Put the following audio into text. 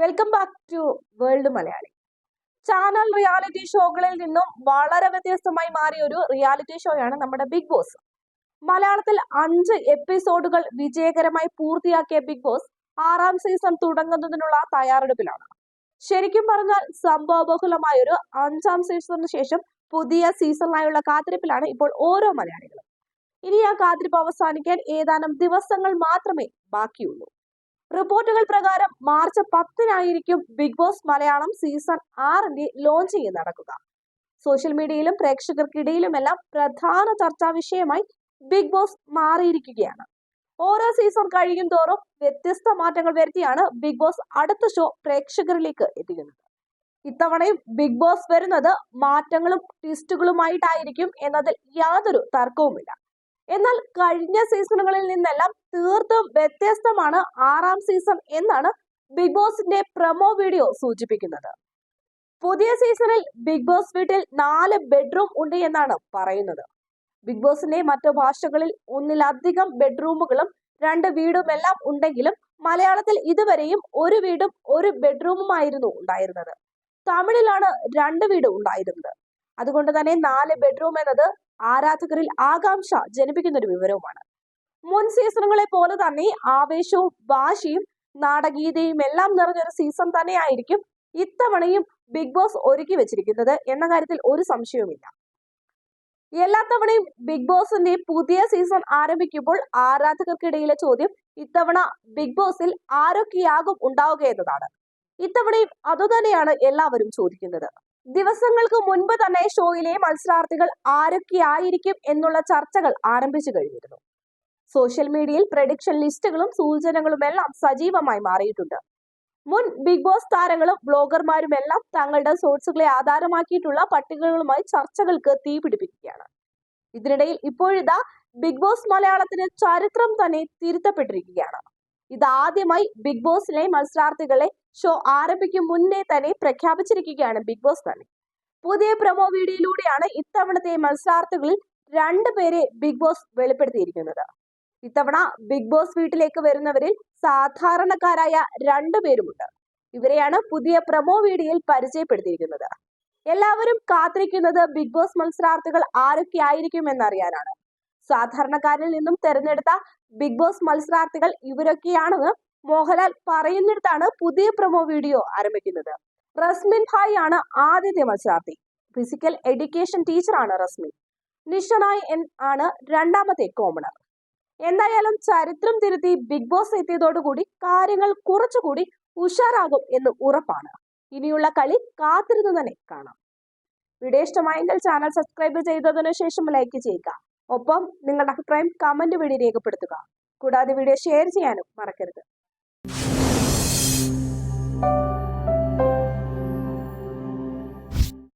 Welcome back to world Malayali channel reality ഷോകളിൽ നിന്നും വളരെ വ്യത്യസ്തമായി മാറിയ ഒരു റിയാലിറ്റി ഷോയാണ് നമ്മുടെ ബിഗ് ബോസ് മലയാളത്തിൽ അഞ്ച് എപ്പിസോഡുകൾ വിജയകരമായി പൂർത്തിയാക്കിയ ബിഗ് ബോസ് ആറാം സീസൺ തുടങ്ങുന്നതിനുള്ള തയ്യാറെടുപ്പിലാണ്. ശരിക്കും പറഞ്ഞാൽ സംഭവബഹുലമായ ഒരു അഞ്ചാം സീസണിന് ശേഷം പുതിയ സീസണിനായുള്ള കാത്തിരിപ്പിലാണ് ഇപ്പോൾ ഓരോ മലയാളികളും. ഇനി ആ കാത്തിരിപ്പ് അവസാനിക്കാൻ ഏതാനും ദിവസങ്ങൾ മാത്രമേ ബാക്കിയുള്ളൂ. റിപ്പോർട്ടുകൾ പ്രകാരം മാർച്ച് പത്തിനായിരിക്കും ബിഗ് ബോസ് മലയാളം സീസൺ ആറിന്റെ ലോഞ്ചിങ് നടക്കുക. സോഷ്യൽ മീഡിയയിലും പ്രേക്ഷകർക്കിടയിലുമെല്ലാം പ്രധാന ചർച്ചാ വിഷയമായി ബിഗ് ബോസ് മാറിയിരിക്കുകയാണ്. ഓരോ സീസൺ കഴിയും തോറും വ്യത്യസ്ത മാറ്റങ്ങൾ വരുത്തിയാണ് ബിഗ് ബോസ് അടുത്ത ഷോ പ്രേക്ഷകരിലേക്ക് എത്തിക്കുന്നത്. ഇത്തവണയും ബിഗ് ബോസ് വരുന്നത് മാറ്റങ്ങളും ട്വിസ്റ്റുകളുമായിട്ടായിരിക്കും എന്നതിൽ യാതൊരു തർക്കവുമില്ല. എന്നാൽ കഴിഞ്ഞ സീസണുകളിൽ നിന്നെല്ലാം തീർത്തും വ്യത്യസ്തമാണ് ആറാം സീസൺ എന്നാണ് ബിഗ് ബോസിന്റെ പ്രൊമോ വീഡിയോ സൂചിപ്പിക്കുന്നത്. പുതിയ സീസണിൽ ബിഗ് ബോസ് വീട്ടിൽ നാല് ബെഡ്റൂം ഉണ്ട് എന്നാണ് പറയുന്നത്. ബിഗ് ബോസിന്റെ മറ്റു ഭാഷകളിൽ ഒന്നിലധികം ബെഡ്റൂമുകളും രണ്ട് വീടും എല്ലാം ഉണ്ടെങ്കിലും മലയാളത്തിൽ ഇതുവരെയും ഒരു വീടും ഒരു ബെഡ്റൂമുമായിരുന്നു ഉണ്ടായിരുന്നത്. തമിഴിലാണ് രണ്ട് വീട് ഉണ്ടായിരുന്നത്. അതുകൊണ്ട് തന്നെ നാല് ബെഡ്റൂം എന്നത് ആരാധകരിൽ ആകാംക്ഷ ജനിപ്പിക്കുന്ന ഒരു വിവരവുമാണ്. മുൻ സീസണുകളെ പോലെ തന്നെ ആവേശവും വാശിയും നാടകീയതയും എല്ലാം നിറഞ്ഞൊരു സീസൺ തന്നെയായിരിക്കും ഇത്തവണയും ബിഗ് ബോസ് ഒരുക്കി വെച്ചിരിക്കുന്നത് എന്ന കാര്യത്തിൽ ഒരു സംശയവുമില്ല. എല്ലാ തവണയും ബിഗ് ബോസിന്റെ പുതിയ സീസൺ ആരംഭിക്കുമ്പോൾ ആരാധകർക്കിടയിലെ ചോദ്യം ഇത്തവണ ബിഗ് ബോസിൽ ആരൊക്കെയാകും ഉണ്ടാവുക എന്നതാണ്. ഇത്തവണയും അതുതന്നെയാണ് എല്ലാവരും ചോദിക്കുന്നത്. ദിവസങ്ങൾക്ക് മുൻപ് തന്നെ ഷോയിലെ മത്സരാർത്ഥികൾ ആരൊക്കെയായിരിക്കും എന്നുള്ള ചർച്ചകൾ ആരംഭിച്ചു കഴിഞ്ഞിരുന്നു. സോഷ്യൽ മീഡിയയിൽ പ്രഡിക്ഷൻ ലിസ്റ്റുകളും സൂചനകളും എല്ലാം സജീവമായി മാറിയിട്ടുണ്ട്. മുൻ ബിഗ് ബോസ് താരങ്ങളും ബ്ലോഗർമാരും എല്ലാം തങ്ങളുടെ സോഴ്സുകളെ ആധാരമാക്കിയിട്ടുള്ള പട്ടികകളുമായി ചർച്ചകൾക്ക് തീ പിടിപ്പിക്കുകയാണ്. ഇതിനിടയിൽ ഇപ്പോഴിതാ ബിഗ് ബോസ് മലയാളത്തിന് ചരിത്രം തന്നെ തിരുത്തപ്പെട്ടിരിക്കുകയാണ്. ഇതാദ്യമായി ബിഗ് ബോസിലെ മത്സരാർത്ഥികളെ ഷോ ആരംഭിക്കും മുന്നേ തന്നെ പ്രഖ്യാപിച്ചിരിക്കുകയാണ് ബിഗ് ബോസ് തന്നെ. പുതിയ പ്രൊമോ വീഡിയോയിലൂടെയാണ് ഇത്തവണത്തെ മത്സരാർത്ഥികളിൽ രണ്ടുപേരെ ബിഗ് ബോസ് വെളിപ്പെടുത്തിയിരിക്കുന്നത്. ഇത്തവണ ബിഗ് ബോസ് വീട്ടിലേക്ക് വരുന്നവരിൽ സാധാരണക്കാരായ രണ്ടുപേരുമുണ്ട് ഇവരെയാണ് പുതിയ പ്രൊമോ വീഡിയോയിൽ പരിചയപ്പെടുത്തിയിരിക്കുന്നത്. എല്ലാവരും കാത്തിരിക്കുന്നത് ബിഗ് ബോസ് മത്സരാർത്ഥികൾ ആരൊക്കെ ആയിരിക്കും എന്നറിയാനാണ്. സാധാരണക്കാരിൽ നിന്നും തെരഞ്ഞെടുത്ത ബിഗ് ബോസ് മത്സരാർത്ഥികൾ ഇവരൊക്കെയാണെന്ന് മോഹൻലാൽ പറയുന്നിടത്താണ് പുതിയ പ്രൊമോ വീഡിയോ ആരംഭിക്കുന്നത്. റസ്മിൻ ഭായ് ആണ് ആദ്യത്തെ മത്സരാർത്ഥി. ഫിസിക്കൽ എഡ്യൂക്കേഷൻ ടീച്ചറാണ് റസ്മിൻ. നിഷനായ് ആണ് രണ്ടാമത്തെ കോമണർ എന്തായാലും ചരിത്രം തിരുത്തി ബിഗ് ബോസ് എത്തിയതോടുകൂടി കാര്യങ്ങൾ കുറച്ചുകൂടി ഉഷാറാകും എന്ന് ഉറപ്പാണ്. ഇനിയുള്ള കളി കാത്തിരുന്ന് തന്നെ കാണാം. വീഡിയോ ഇഷ്ടമായെങ്കിൽ ചാനൽ സബ്സ്ക്രൈബ് ചെയ്തതിനു ശേഷം ലൈക്ക് ചെയ്യുക. ഒപ്പം നിങ്ങളുടെ അഭിപ്രായം കമന്റ് വഴി രേഖപ്പെടുത്തുക. കൂടാതെ വീഡിയോ ഷെയർ ചെയ്യാനും മറക്കരുത്.